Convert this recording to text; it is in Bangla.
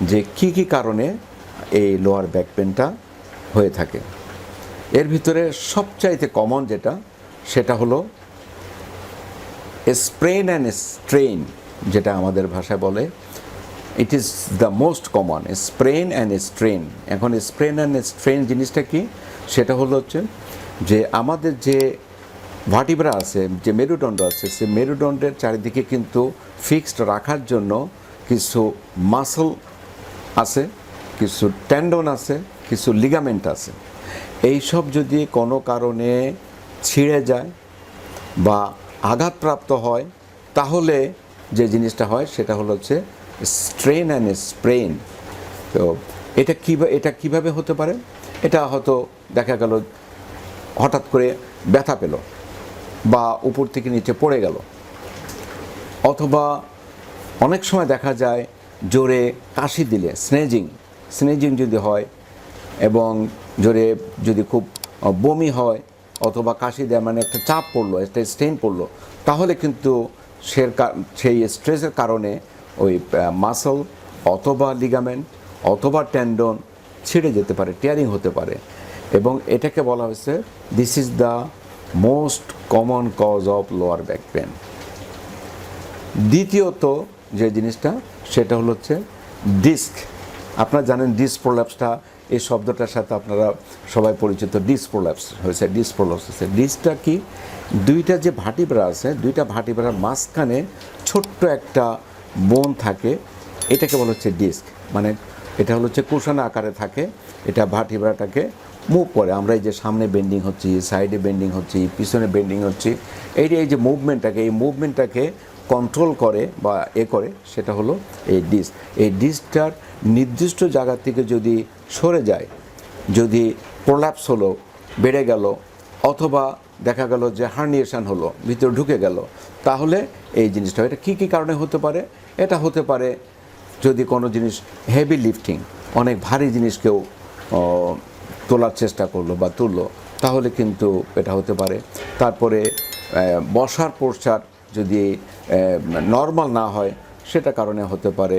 যে কি কি কারণে এই লোয়ার ব্যাক পেনটা হয়ে থাকে। এর ভিতরে সবচাইতে কমন যেটা, সেটা হলো স্প্রেন অ্যান্ড স্ট্রেন যেটা আমাদের ভাষায় বলে। It is the most common sprain and strain এখন স্প্রেন অ্যান্ড স্ট্রেন জিনিসটা কি? সেটা হলো হচ্ছে যে আমাদের যে ভাটিব্রা আছে, যে মেরুদণ্ড আছে সে মেরুদণ্ডের চারিদিকে কিন্তু ফিক্সড রাখার জন্য কিছু মাসল আছে, কিছু ট্যান্ডন আছে, কিছু লিগামেন্ট আছে। এইসব যদি কোনো কারণে ছিঁড়ে যায় বা আঘাতপ্রাপ্ত হয়, তাহলে যে জিনিসটা হয় সেটা হলো হচ্ছে স্ট্রেন অ্যান্ড স্প্রেন তো এটা কীভাবে এটা কীভাবে হতে পারে? এটা হয়তো দেখা গেল হঠাৎ করে ব্যথা পেল বা উপর থেকে নিচে পড়ে গেল। অথবা অনেক সময় দেখা যায় জোরে কাশি দিলে, স্নেজিং স্নেজিং যদি হয় এবং জোরে যদি খুব বমি হয় অথবা কাশি দেয় মানে একটা চাপ পড়ল, একটা স্টেন পড়ল, তাহলে কিন্তু সে সেই স্ট্রেসের কারণে ওই মাসল অথবা লিগামেন্ট অথবা ট্যান্ডন ছিঁড়ে যেতে পারে টিয়ারিং হতে পারে এবং এটাকে বলা হয়েছে this is the most common cause of lower back pain দ্বিতীয়ত যে জিনিসটা, সেটা হলো হচ্ছে ডিস্ক। আপনারা জানেন ডিস্ক প্রোল্যাপসটা এই শব্দটার সাথে আপনারা সবাই পরিচিত, ডিস্ক প্রোল্যাপস হয়েছে, ডিস্ক প্রোল্যাপস হয়েছে। ডিস্কটা কি? দুইটা যে ভাটিব্রা আছে, দুইটা ভাটিব্রার মাঝখানে ছোট্ট একটা বোন থাকে, এটাকে বলা হচ্ছে ডিস্ক। মানে এটা হলো হচ্ছে কুশানা আকারে থাকে, এটা ভাটিব্রাটাকে মুভ করে। আমরা এই যে সামনে বেন্ডিং হচ্ছি সাইডে বেন্ডিং হচ্ছি, পিছনে বেন্ডিং হচ্ছি, এই এই যে মুভমেন্টটাকে এই মুভমেন্টটাকে কন্ট্রোল করে বা এ করে, সেটা হলো এই ডিস্ক এই ডিস্কটার নির্দিষ্ট জায়গা থেকে যদি সরে যায়, যদি প্রোল্যাপস হলো, বেড়ে গেল, অথবা দেখা গেল যে হার্নিয়েশন হলো, ভিতরে ঢুকে গেল, তাহলে এই জিনিসটা, এটা কী কী কারণে হতে পারে? এটা হতে পারে যদি কোনো জিনিস হেভি লিফটিং অনেক ভারী জিনিস কেউ তোলার চেষ্টা করল বা তুললো, তাহলে কিন্তু এটা হতে পারে। তারপরে বসার পোস্টার যদি নর্মাল না হয় সেটা কারণে হতে পারে।